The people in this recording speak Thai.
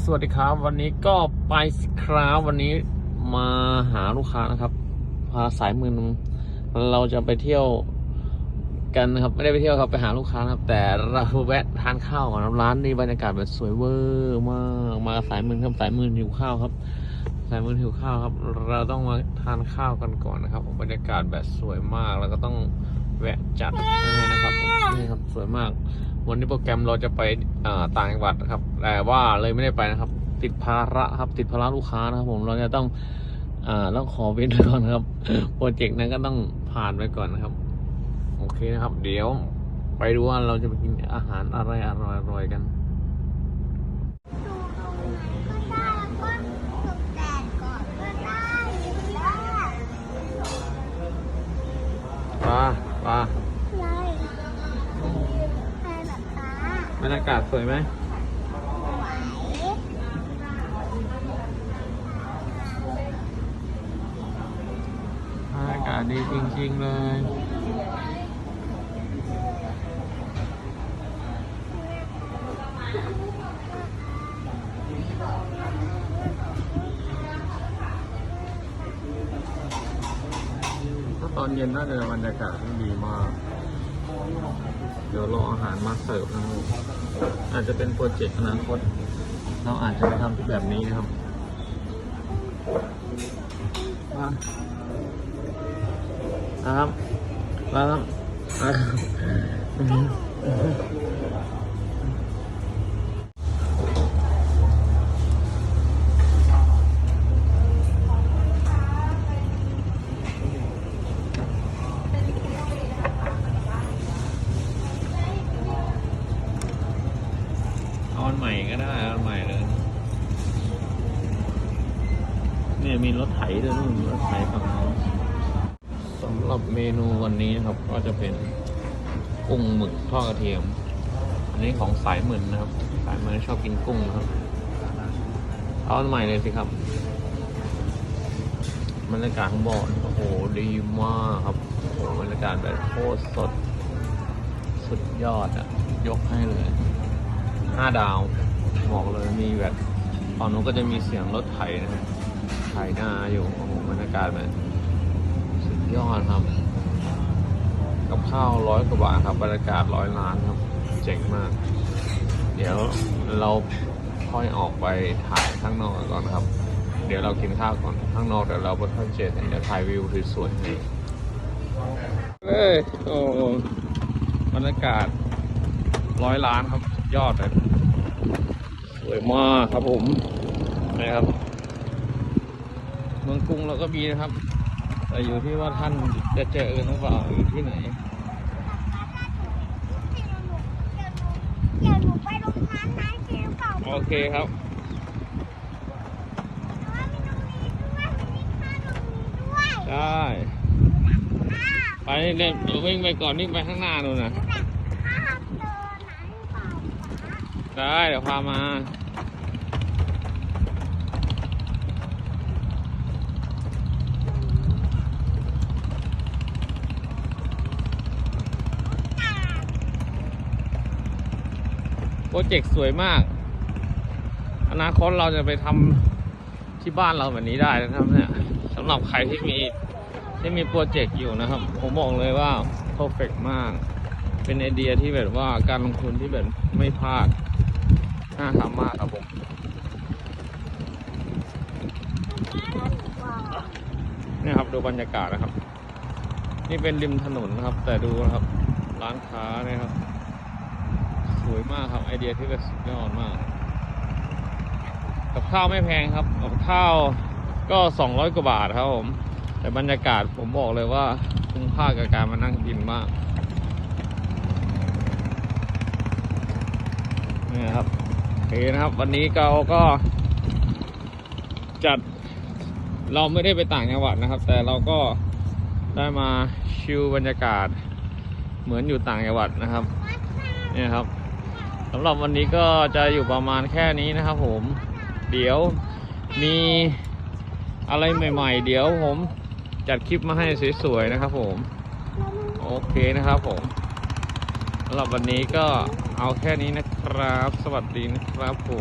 สวัสดีครับ วันนี้ก็ไปสครับวันนี้มาหาลูกค้านะครับ พาสายมือเราจะไปเที่ยวกันนะครับ ไม่ได้ไปเที่ยวครับไปหาลูกค้านะครับ แต่เราแวะทานข้าวก่อนครับร้านนี้บรรยากาศแบบสวยเวอร์มากมาสายมือครับสายมือหิวข้าวครับ สายมือหิวข้าวครับ เราต้องมาทานข้าวกันก่อนนะครับบรรยากาศแบบสวยมากแล้วก็ต้องแวะจัดให้นะครับนี่ครับสวยมาก วันนี้โปรแกรมเราจะไปต่างจังหวัดนะครับ แต่ว่าเลยไม่ได้ไปนะครับ ติดภาระครับ ติดภาระลูกค้านะครับ ผมเราจะต้องอ่าต้องขอเว้นไว้ก่อนครับโปรเจกต์นั้นก็ต้องผ่านไปก่อนนะครับ โอเคนะครับ เดี๋ยวไปดูว่าเราจะไปกินอาหารอะไรอร่อยๆกัน บรรยากาศสวยไหมบรรยากาศดีจริงๆเลยถ้าตอนเย็นน่าจะบรรยากาศดีมาก เดี๋ยวรออาหารมาเสิร์ฟนะครับอาจจะเป็นโปรเจกต์อนาคต เราอาจจะทำที่แบบนี้นะครับมานะครับมาครับมาเอาอันใหม่ก็ได้เอาอันใหม่เลย เนี่ยมีรถไถด้วยนู่นรถไถฝั่งโน้นสำหรับเมนูวันนี้นะครับ ก็จะเป็นกุ้งหมึกทอดกระเทียม อันนี้ของสายหมื่นนะครับ สายหมื่นชอบกินกุ้งครับ เอาอันใหม่เลยสิครับบรรยากาศของบ่อนี่โอ้โหดีมากครับโอ้โหบรรยากาศแบบโคตรสด สุดยอดอะยกให้เลยห้าดาวบอกเลยมีแบบตอนนู้นก็จะมีเสียงรถไถนะครับ ไถหน้าอยู่โอ้โหบรรยากาศแบบสุดยอดครับ กับข้าวร้อยกว่าบาทครับบรรยากาศร้อยล้านครับ เจ๋งมาก เดี๋ยวเราค่อยออกไปถ่ายข้างนอกก่อนครับ เดี๋ยวเรากินข้าวก่อนข้างนอกเดี๋ยวเราบนท่านเจ็ดเดี๋ยวถ่ายวิวสวยๆให้เลยโอ้โหบรรยากาศร้อยล้านครับยอดเลยสวยมากครับผมนะครับ เมืองกรุงเราก็มีนะครับแต่อยู่ที่ว่าท่านจะเจอหรือเปล่าอยู่ที่ไหนเดี๋ยวหนูไปโรงงานนะจริงหรือเปล่าโอเคครับว่ามีตรงนี้ด้วยมีข้าวตรงนี้ด้วยได้ไปเล่นเดี๋ยววิ่งไปก่อนวิ่งไปข้างหน้านู่นนะแต่ข้าวเจอนะหรือเปล่าได้เดี๋ยวพามา โปรเจกต์สวยมาก อนาคตเราจะไปทำที่บ้านเราแบบนี้ได้นะครับเนี่ยสำหรับใครที่มีที่มีโปรเจกต์อยู่นะครับ ผมบอกเลยว่า perfect มาก เป็นไอเดียที่แบบว่าการลงทุนที่แบบไม่พลาดน่าทำมากครับผมนี่ครับดูบรรยากาศนะครับ นี่เป็นริมถนนนะครับ แต่ดูนะครับ ร้านค้าเนี่ยครับ วยมากครับไอเดียที่แบบสุดยอดมาก กับข้าวไม่แพงครับกับข้าวก็สองร้อยกว่าบาทครับผม แต่บรรยากาศผมบอกเลยว่าคุ้มค่ากับการมานั่งกินมากนี่ครับโอเคนะครับ วันนี้เราก็ จัดเราไม่ได้ไปต่างจังหวัดนะครับ แต่เราก็ได้มาชิลบรรยากาศ เหมือนอยู่ต่างจังหวัดนะครับ เนี่ยครับ สำหรับวันนี้ก็จะอยู่ประมาณแค่นี้นะครับผม เดี๋ยวมีอะไรใหม่ ๆ เดี๋ยวผมจัดคลิปมาให้สวยๆนะครับผม โอเคนะครับผมสำหรับวันนี้ก็เอาแค่นี้นะครับ สวัสดีนะครับผม